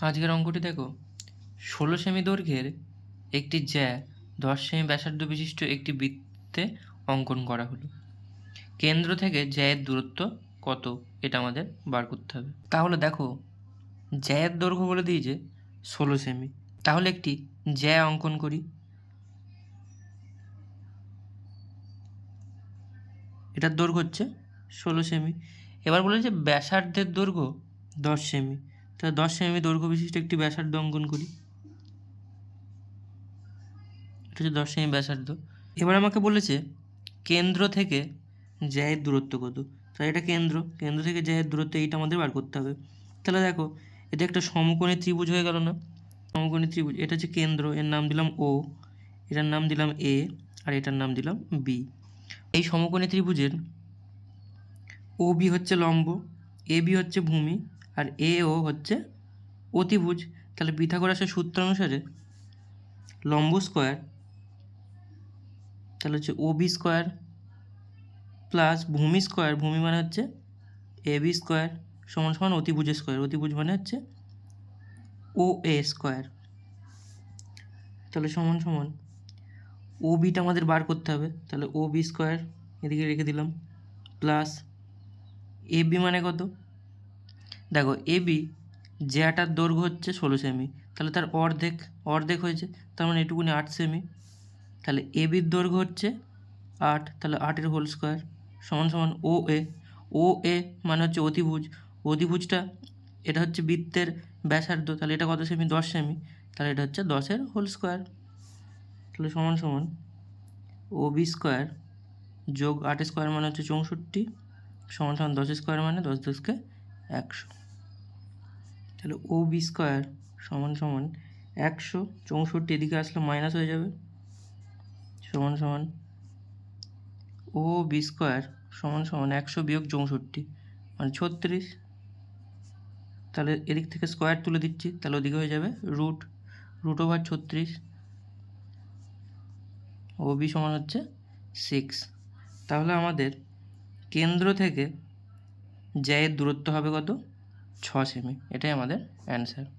আজকের অঙ্কটি দেখো। ষোলো সেমি দৈর্ঘ্যের একটি জ্যা, দশ সেমি ব্যাসার্ধ বিশিষ্ট একটি বৃত্তে অঙ্কন করা হলো। কেন্দ্র থেকে জ্যায়ের দূরত্ব কত? এটা আমাদের বার করতে হবে। তাহলে দেখো, জ্যায়ের দৈর্ঘ্য বলে দিয়েছে ষোলো সেমি। তাহলে একটি জ্যা অঙ্কন করি। এটার দৈর্ঘ্য হচ্ছে ষোলো সেমি। এবার বলেছে ব্যাসার্ধের দৈর্ঘ্য দশ সেমি। তাহলে দশ সেমি দৈর্ঘ্য বিশিষ্ট একটি ব্যাসার্ধ অঙ্কন করি। এটা হচ্ছে দশ সেমি ব্যাসার্ধ। এবার আমাকে বলেছে, কেন্দ্র থেকে জ্যায়ের দূরত্ব কত? তাহলে এটা কেন্দ্র কেন্দ্র থেকে জ্যায়ের দূরত্ব এইটা আমাদের বার করতে হবে। তাহলে দেখো, এটা একটা সমকোণী ত্রিভুজ হয়ে গেল না? সমকোণী ত্রিভুজ, এটা হচ্ছে কেন্দ্র, এর নাম দিলাম ও এটার নাম দিলাম এ আর এটার নাম দিলাম বি এই সমকোণী ত্রিভুজের ও বি হচ্ছে লম্ব এ বি হচ্ছে ভূমি আর এ ও হচ্ছে অতিভুজ। তাহলে পিথাগোরাসের সূত্র অনুসারে লম্ব স্কোয়ার, তাহলে হচ্ছে ও বি স্কোয়ার প্লাস ভূমি স্কোয়ার, ভূমি মানে হচ্ছে এ বি স্কোয়ার সমান সমান অতিভুজ স্কোয়ার। অতিভুজ মানে হচ্ছে ও এ স্কোয়ার। তাহলে সমান সমান ও বিটা আমাদের বার করতে হবে। তাহলে ও বি স্কোয়ার এদিকে রেখে দিলাম। প্লাস এ বি মানে কত? দেখো এ বি জ্যাটার দৈর্ঘ্য হচ্ছে ষোলো সেমি তাহলে তার অর্ধেক অর্ধেক হয়েছে, তার মানে এটুকুনি আট সেমি তাহলে এ বির দৈর্ঘ্য হচ্ছে আট, তাহলে আটের হোল স্কোয়ার সমান সমান ও এ ও এ মানে হচ্ছে অতিভুজ অতিভুজটা এটা হচ্ছে বৃত্তের ব্যাসার্ধ, তাহলে এটা কত সেমি দশ সেমি তাহলে এটা হচ্ছে দশের হোল স্কোয়ার তাহলে সমান সমান ও বি স্কোয়ার যোগ আট স্কোয়ার মানে হচ্ছে চৌষট্টি, সমান সমান দশ স্কোয়ার মানে দশ দশকে একশো। তাহলে ও বি স্কোয়ার সমান সমান একশো, চৌষট্টি এদিকে আসলে মাইনাস হয়ে যাবে। সমান সমান ও বি স্কোয়ার সমান সমান একশো বিয়োগ চৌষট্টি মানে ছত্রিশ। তাহলে এদিক থেকে স্কোয়ার তুলে দিচ্ছি, তাহলে ওদিকে হয়ে যাবে রুট রুট ওভার ছত্রিশ। ও বি সমান হচ্ছে সিক্স তাহলে আমাদের কেন্দ্র থেকে জ্যায়ের দূরত্ব হবে কত? ছ সেমি এটাই আমাদের অ্যান্সার